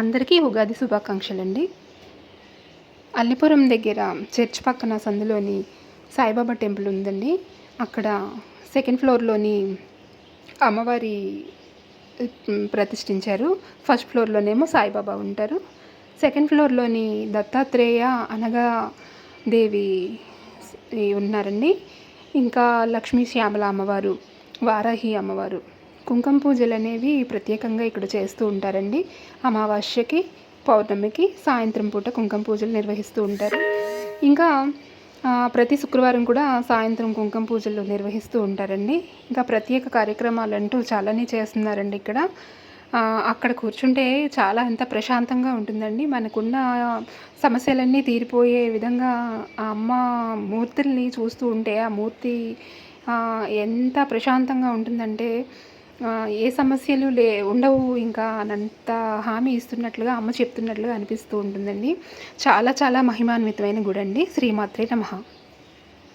అందరికీ ఉగాది శుభాకాంక్షలు అండి అల్లిపురం దగ్గర చర్చ్ పక్కన సందులోని సాయిబాబా టెంపుల్ ఉందండి. అక్కడ సెకండ్ ఫ్లోర్లోని అమ్మవారి ప్రతిష్ఠించారు. ఫస్ట్ ఫ్లోర్లోనేమో సాయిబాబా ఉంటారు. సెకండ్ ఫ్లోర్లోని దత్తాత్రేయ అనగా దేవి ఉన్నారండి. ఇంకా లక్ష్మీ శ్యామల అమ్మవారు వారాహి అమ్మవారు. కుంకుమ పూజలు అనేవి ప్రత్యేకంగా ఇక్కడ చేస్తూ ఉంటారండి. అమావాస్యకి పౌర్ణమికి సాయంత్రం పూట కుంకుమ పూజలు నిర్వహిస్తూ ఉంటారు. ఇంకా ప్రతి శుక్రవారం కూడా సాయంత్రం కుంకుమ పూజలు నిర్వహిస్తూ ఉంటారండి. ఇంకా ప్రత్యేక కార్యక్రమాలు అంటూ చాలానే చేస్తున్నారండి ఇక్కడ. అక్కడ కూర్చుంటే చాలా అంత ప్రశాంతంగా ఉంటుందండి. మనకున్న సమస్యలన్నీ తీరిపోయే విధంగా ఆ అమ్మ మూర్తుల్ని చూస్తూ ఉంటే ఆ మూర్తి ఎంత ప్రశాంతంగా ఉంటుందంటే ఏ సమస్యలు లే ఉండవు. ఇంకా అనంత హామీ ఇస్తున్నట్లుగా అమ్మ చెప్తున్నట్లుగా అనిపిస్తూ ఉంటుందండి. చాలా చాలా మహిమాన్వితమైన గుడండి. శ్రీమాత్రే నమః.